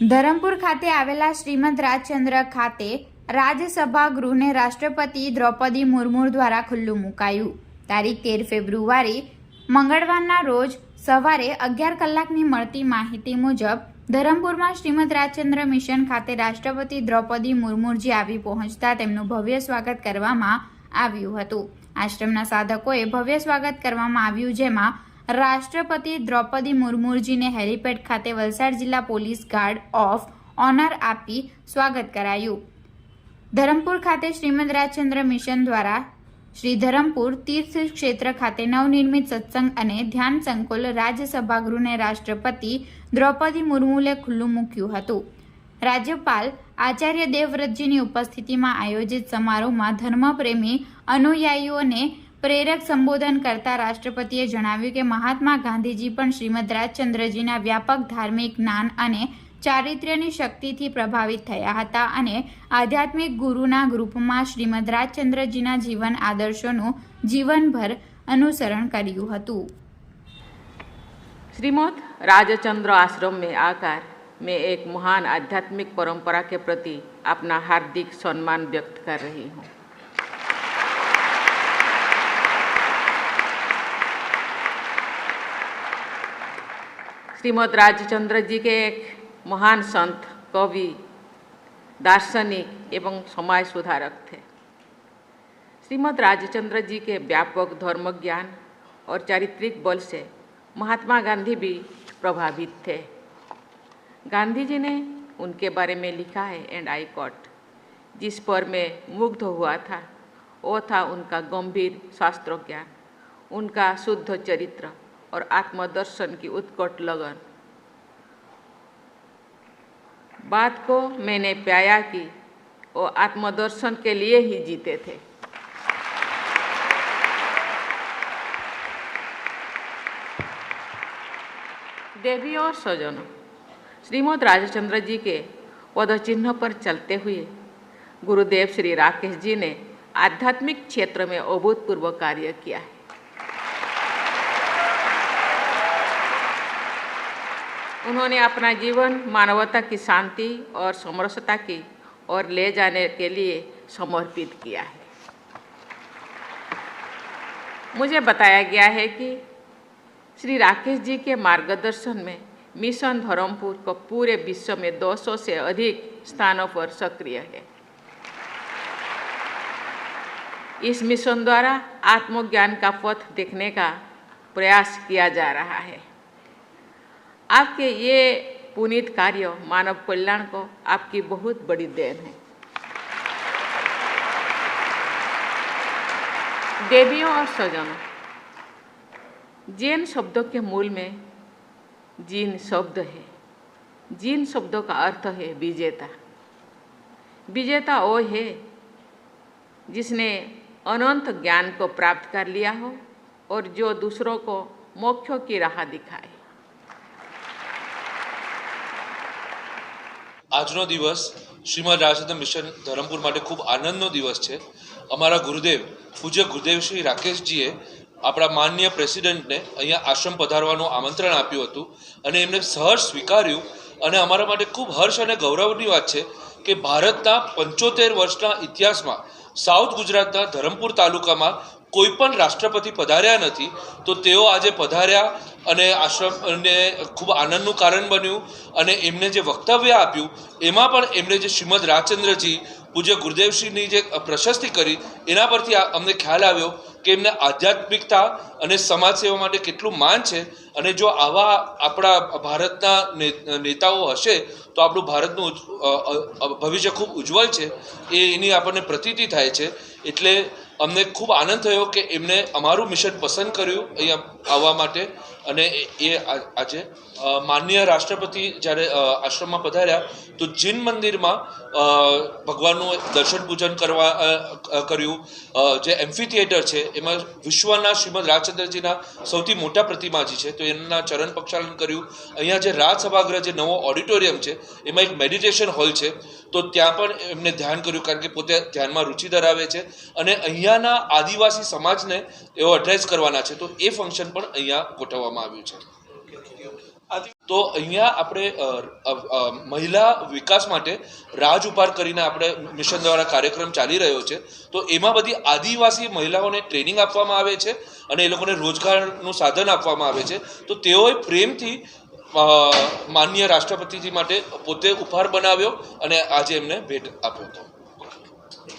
ધરમપુર ખાતે આવેલા શ્રીમદ રાજચંદ્ર ખાતે રાજ્યસભા ગૃહને રાષ્ટ્રપતિ દ્રૌપદી મુર્મુ દ્વારા ખુલ્લું મુકાયું. તારીખ તેર ફેબ્રુઆરી, મંગળવારના રોજ સવારે અગિયાર કલાકની મળતી માહિતી મુજબ, ધરમપુરમાં શ્રીમદ રાજચંદ્ર મિશન ખાતે રાષ્ટ્રપતિ દ્રૌપદી મુર્મુજી આવી પહોંચતા તેમનું ભવ્ય સ્વાગત કરવામાં આવ્યું હતું. આશ્રમના સાધકોએ ભવ્ય સ્વાગત કરવામાં આવ્યું, જેમાં રાષ્ટ્રપતિ દ્રૌપદી મુર્મુજીને હેલીપેડ ખાતે વલસાડ જિલ્લા પોલીસ ગાર્ડ ઓફ ઓનર આપી સ્વાગત કરાયું. ધરમપુર ખાતે શ્રીમદ રાજચંદ્ર મિશન દ્વારા શ્રી ધરમપુર તીર્થ ક્ષેત્ર ખાતે નવનિર્મિત સત્સંગ અને ધ્યાન સંકુલ રાજ્યસભા ગૃહને રાષ્ટ્રપતિ દ્રૌપદી મુર્મુએ ખુલ્લું મૂક્યું હતું. રાજ્યપાલ આચાર્ય દેવવ્રતજીની ઉપસ્થિતિમાં આયોજિત સમારોહમાં ધર્મપ્રેમી અનુયાયીઓને પ્રેરક સંબોધન કરતા રાષ્ટ્રપતિએ જણાવ્યું કે મહાત્મા ગાંધીજી પણ શ્રીમદ રાજચંદ્રજીના વ્યાપક ધાર્મિક જ્ઞાન અને ચારિત્ર્યની શક્તિથી પ્રભાવિત થયા હતા અને આધ્યાત્મિક ગુરુના ગ્રુપમાં શ્રીમદ રાજચંદ્રજીના જીવન આદર્શોનું જીવનભર અનુસરણ કર્યું હતું श्रीमद राजचंद्र आश्रम में आकर मैं एक महान आध्यात्मिक परंपरा के प्रति अपना हार्दिक सम्मान व्यक्त कर रही हूँ श्रीमद राजचंद्र जी के एक महान संत, कवि, दार्शनिक एवं समाज सुधारक थे। श्रीमद राजचंद्र जी के व्यापक धर्म ज्ञान और चारित्रिक बल से महात्मा गांधी भी प्रभावित थे। गांधी जी ने उनके बारे में लिखा है, एंड आई कॉट, जिस पर मैं मुग्ध हुआ था। वो था उनका गंभीर शास्त्र ज्ञान उनका शुद्ध चरित्र। और आत्मदर्शन की उत्कट लगन। बात को मैंने प्याया कि वो आत्मदर्शन के लिए ही जीते थे। देवी और स्वजनों श्रीमद राजचंद्र जी के पद चिन्ह पर चलते हुए गुरुदेव श्री राकेश जी ने आध्यात्मिक क्षेत्र में अभूतपूर्व कार्य किया है। उन्होंने अपना जीवन मानवता की शांति और समरसता की ओर ले जाने के लिए समर्पित किया है। मुझे बताया गया है कि श्री राकेश जी के मार्गदर्शन में मिशन धर्मपुर को पूरे विश्व में 200 से अधिक स्थानों पर सक्रिय है। इस मिशन द्वारा आत्मज्ञान का पथ देखने का प्रयास किया जा रहा है। आपके ये पुनीत कार्य, मानव कल्याण को आपकी बहुत बड़ी देन है। देवियों और स्वजनों, जैन शब्दों के मूल में जीन शब्द है, जीन शब्दों का अर्थ है विजेता। विजेता वो है जिसने अनंत ज्ञान को प्राप्त कर लिया हो और जो दूसरों को मोक्षों की राह दिखाए। આજનો દિવસ શ્રીમદ રાજચંદ્ર મિશન ધરમપુર માટે ખૂબ આનંદનો દિવસ છે. અમારા ગુરુદેવ, પૂજ્ય ગુરુદેવ શ્રી રાકેશજીએ આપણા માન્ય પ્રેસિડેન્ટને અહીંયા આશ્રમ પધારવાનું આમંત્રણ આપ્યું હતું અને એમને સહર્ષ સ્વીકાર્યું અને અમારા માટે ખૂબ હર્ષ અને ગૌરવની વાત છે કે ભારતના પંચોતેર વર્ષના ઇતિહાસમાં સાઉથ ગુજરાતના ધરમપુર તાલુકામાં કોઈ પણ રાષ્ટ્રપતિ પધાર્યા નથી, તો તેઓ આજે પધાર્યા અને આશ્રમને ખૂબ આનંદનું કારણ બન્યું અને એમને જે વક્તવ્ય આપ્યું, એમાં પણ એમણે જે શ્રીમદ રાજચંદ્રજી પૂજ્ય ગુરુદેવશ્રીની જે પ્રશસ્તિ કરી, એના પરથી અમને ખ્યાલ આવ્યો કે એમને આધ્યાત્મિકતા અને સમાજ સેવા માટે કેટલું માન છે અને જો આવા આપણા ભારતના નેતાઓ હશે, તો આપણું ભારતનું ભવિષ્ય ખૂબ ઉજ્જવળ છે. એ એની આપણને પ્રતીતિ થાય છે. એટલે અમને ખૂબ આનંદ થયો કે એમને અમારું મિશન પસંદ કર્યું અહીંયા આવવા માટે. અને એ- આજે માન્ય રાષ્ટ્રપતિ જ્યારે આશ્રમમાં પધાર્યા, તો જિન મંદિરમાં ભગવાનનું દર્શન પૂજન કરવા કર્યું. જે એમ્ફી થિયેટર છે, એમાં વિશ્વના શ્રીમદ રાજચંદ્રજીના સૌથી મોટા પ્રતિમાજી છે, તો એમના ચરણ પ્રક્ષાલન કર્યું. અહીંયા જે રાજસભાગૃહ જે નવો ઓડિટોરિયમ છે, એમાં એક મેડિટેશન હોલ છે, તો ત્યાં પણ એમને ધ્યાન કર્યું, કારણ કે પોતે ધ્યાનમાં રુચિ ધરાવે છે. અને અહીંયાના આદિવાસી સમાજને એવો એડ્રેસ કરવાના છે. તો એ ફંક્શન પણ અહીંયા ગોઠવવામાં આવ્યું છે. તો અહીંયા આપણે મહિલા વિકાસ માટે રાજ ઉપાર કરીને આપણે મિશન દ્વારા કાર્યક્રમ ચાલી રહ્યો છે. તો એમાં બધી આદિવાસી મહિલાઓને ટ્રેનિંગ આપવામાં આવે છે અને એ લોકોને રોજગારનું સાધન આપવામાં આવે છે. તો તેઓએ પ્રેમથી માન્ય રાષ્ટ્રપતિજી માટે પોતે ઉપહાર બનાવ્યો અને આજે એમને ભેટ આપ્યો હતો.